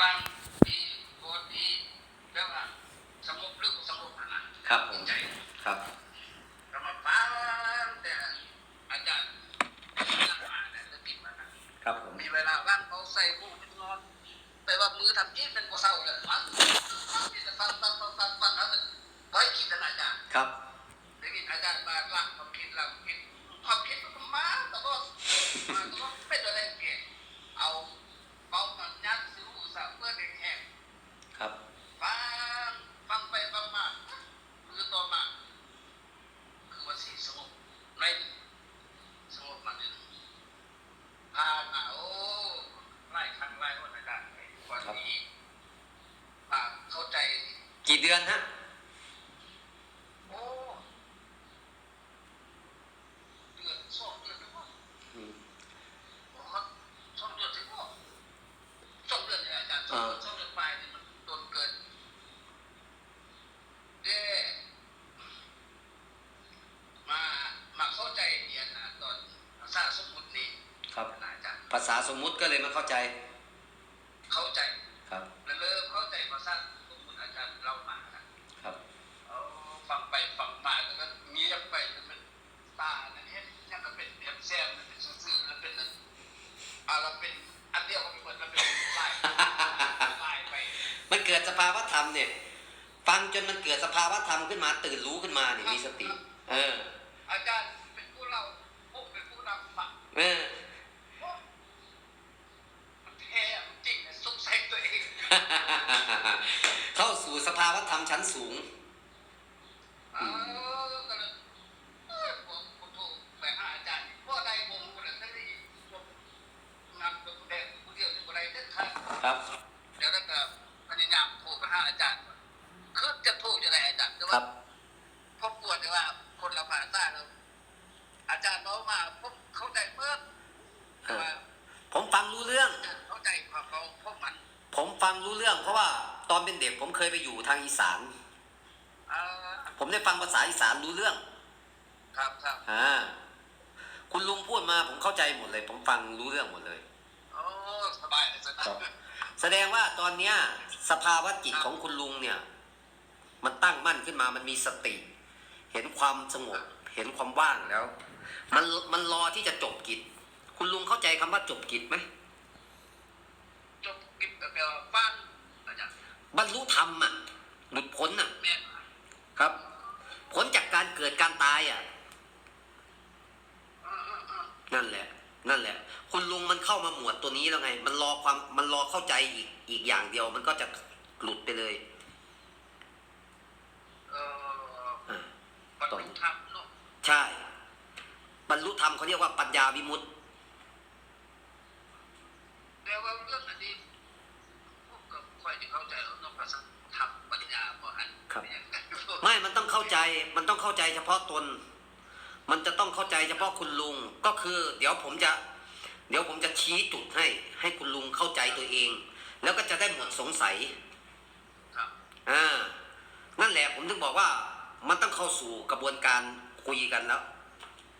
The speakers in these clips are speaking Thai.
ฟังดีโบทดีแปลว่าสงบหรือสงบนะครับผมใจครับเรามาฟังแต่อาจารย์ต้องติดมาครับผมมีเวลาว่างเขาใส่บูกนอนแต่ว่ามือทำยิ่งเป็นบ่เศร้าเลยฟังฟังฟังฟังฟังฟังฟังแล้วไว้คิดอาจารย์ครับได้ยินอาจารย์มาละความคิดเราคิดความคิดมันมาตละตอนภาษาสมมตินี่ครับนะอาจารย์ภาษาสมมุติก็เลยมาเข้าใจ เข้าใจ ครับ แล้วเริ่มเข้าใจภาษาสมมุติอาจารย์เล่ามานะครับ เอาฟังไปฟังมาแล้วก็เงียบไปจนมันตานั่นเห็นยังก็เป็นเดียมแซมมันเป็นซื่อๆแล้วเป็นนั่น อ่าเราเป็นอันเดียวกันหมดแล้วเป็นลายลายไปมันเกิดสภาวะธรรมเนี่ย ฟังจนมันเกิดสภาวะธรรมขึ้นมา ตื่นรู้ขึ้นมาเนี่ยมีสติ เออ อาจารย์เป็นผู้เราผู้เป็นผู้นำฝังเออ มันแท้มันจริงนะสงสัยตัวเอง เข้าสู่สภาวะธรรมชั้นสูง เออก็เลยเออผมผมโทรไปหาอาจารย์พ่อใดวงคนนั้นได้งานเป็นผู้แดงผู้เดียวเป็นผู้ใดเด็ดขาด ครับ เดี๋ยวแล้วก็พยายามโทรไปหาอาจารย์คือจะโทรจะได้อาจารย์ แต่ครัว่าบ พบปวดแต่ว่า คนเราผ่านตาเราอาจารย์บอกมาผมเข้าใจเมื่อแต่ว่าผมฟังรู้เรื่องเข้าใจความเขาพวกมันผมฟังรู้เรื่อง เพราะว่าตอนเป็นเด็กผมเคยไปอยู่ทางอีสาน เอ่อผมได้ฟังภาษาอีสานรู้เรื่อง ครับครับอ่า คุณลุงพูดมาผมเข้าใจหมดเลย ผมฟังรู้เรื่องหมดเลย โอ้สบายเลยสครับบาย แสดงว่าตอนเนี้ยสภาวะจิตของคุณลุงเนี่ย มันตั้งมั่นขึ้นมามันมีสติ เห็นความสงบ เห็นความว่างแล้ว มันมันรอที่จะจบกิจ คุณลุงเข้าใจคำว่าจบกิจไหมจบกิบแบบว่าฟังอาจารย์บรรลุธรรมอะหลุดพ้นอะแม่นครับพ้นจากการเกิดการตายอะเออเออเออนั่นแหละ นั่นแหละ คุณลุงมันเข้ามาหมวดตัวนี้แล้วไง มันรอความมันรอเข้าใจอีกอีกอย่างเดียว มันก็จะหลุดไปเลย เออ อ่า บรรลุ ธรรมเนาะใช่ บรรลุธรรมเขาเรียกว่าปัญญาวิมุตติแต่ว่าเรื่องอันนี้ผมก็ค่อยจะเข้าใจเอาเนาะภาษาธรรมปัญญาบ่อันครับเป็นอย่างนั้นไม่มันต้องเข้าใจมันต้องเข้าใจเฉพาะตน มันจะต้องเข้าใจเฉพาะคุณลุงก็คือ เดี๋ยวผมจะ เดี๋ยวผมจะชี้จุดให้ ให้คุณลุงเข้าใจตัวเอง แล้วก็จะได้หมดสงสัยครับ อ่านั่นแหละผมถึงบอกว่า มันต้องเข้าสู่กระบวนการคุยกันแล้ว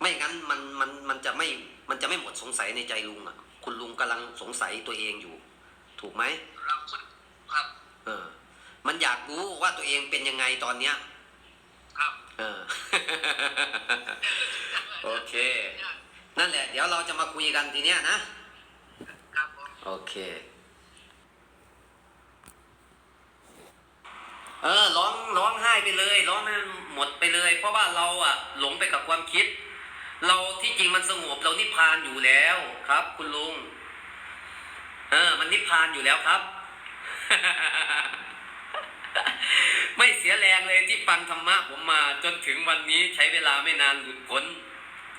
ไม่งั้นมันมันมันจะไม่มันจะไม่หมดสงสัยในใจลุงอะ คุณลุงกำลังสงสัยตัวเองอยู่ ถูกไหมเราฝึกครับเออ มันอยากรู้ว่าตัวเองเป็นยังไงตอนเนี้ย ครับ เออ โอเค นั่นแหละ เดี๋ยวเราจะมาคุยกันทีเนี้ยนะ ครับผมโอเค เออร้องร้องไห้ไปเลยร้องให้มันหมดไปเลย เพราะว่าเราอะ หลงไปกับความคิด เราที่จริงมันสงบเรานิพพานอยู่แล้วครับ คุณลุงเออ มันนิพพานอยู่แล้วครับ ไม่เสียแรงเลยที่ฟังธรรมะผมมา จนถึงวันนี้ใช้เวลาไม่นานหลุดพ้น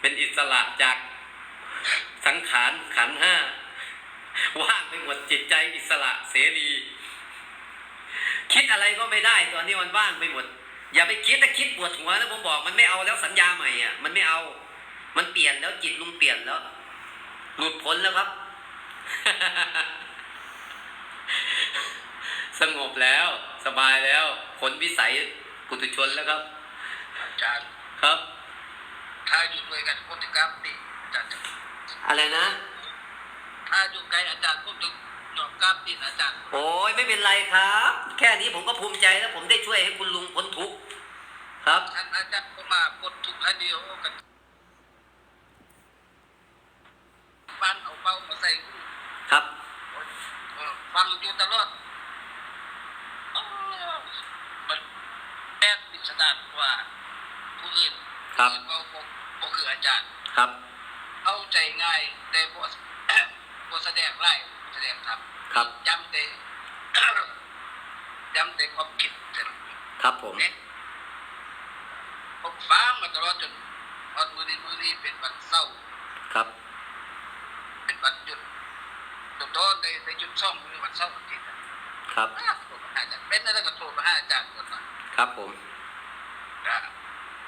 เป็นอิสระจากสังขารขันห้าว่างไปหมดจิตใจอิสระเสรี คิดอะไรก็ไม่ได้ตอนนี้มันว่างไปหมด อย่าไปคิดแต่คิดปวดหัวแล้วผมบอกมันไม่เอาแล้วสัญญาใหม่อะมันไม่เอา มันเปลี่ยนแล้วจิตลุงเปลี่ยนแล้ว หลุดพ้นแล้วครับ สงบแล้ว สบายแล้วผลวิสัยปุถุชนแล้วครับอาจารย์ครับ ถ้าอยู่ด้วยกันคนจะกลับติอาจารย์จะอะไรนะ ถ้าอยู่ใกล้อาจารย์ผมจะ ยอกลับติอาจารย์โอ้ยไม่เป็นไรครับ แค่นี้ผมก็ภูมิใจแล้วผมได้ช่วยให้คุณลุงพ้นทุกข์ครับท่านอาจารย์ก็มากดทุกคดีโอ้กันบ้านเอาเป้ามาใส่ครับฟังอยู่ตลอดมันแอบพิสดารกว่าผู้อื่นครับบอกเขาบ่บ่คืออาจารย์ครับ เข้าใจง่ายแต่บ่บ่แสดงไล่ แสดงทำครับ ย้ำแต่ย้ำแต่ความคิดเท่านั้นครับผมเนี่ยผมฟังมาตลอดจนวันมื้อนี้มื้อนี้เป็นวันเสาร์ครับ เป็นวันหยุดโดนโดนในในหยุดช่องมือวันเสาร์อาทิตย์อะครับอ้าวโทรมาหาอาจารย์เป็นอะไรก็โทรมาหาอาจารย์ก่อนนะครับผมก็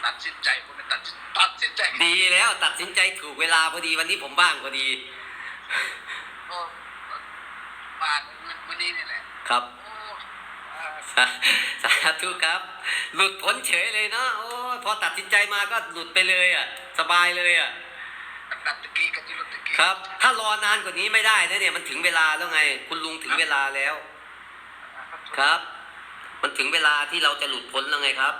ตัดสินใจผมไม่ตัดสินตัดสินใจ ดีแล้วตัดสินใจถูกเวลาพอดีวันนี้ผมว่างพอดี ก็มาวันนี้นี่แหละ ครับโอ้อ่าสาสาธุครับ หลุดพ้นเฉยเลยเนาะโอ้ยพอตัดสินใจมาก็หลุดไปเลยอะ สบายเลยอะตัดตะกี้กับที่รถตะกี้ครับ ถ้ารอนานกว่านี้ไม่ได้นะเนี่ยมันถึงเวลาแล้วไง คุณลุงถึงเวลาแล้ว ครับ มันถึงเวลาที่เราจะหลุดพ้นแล้วไงครับ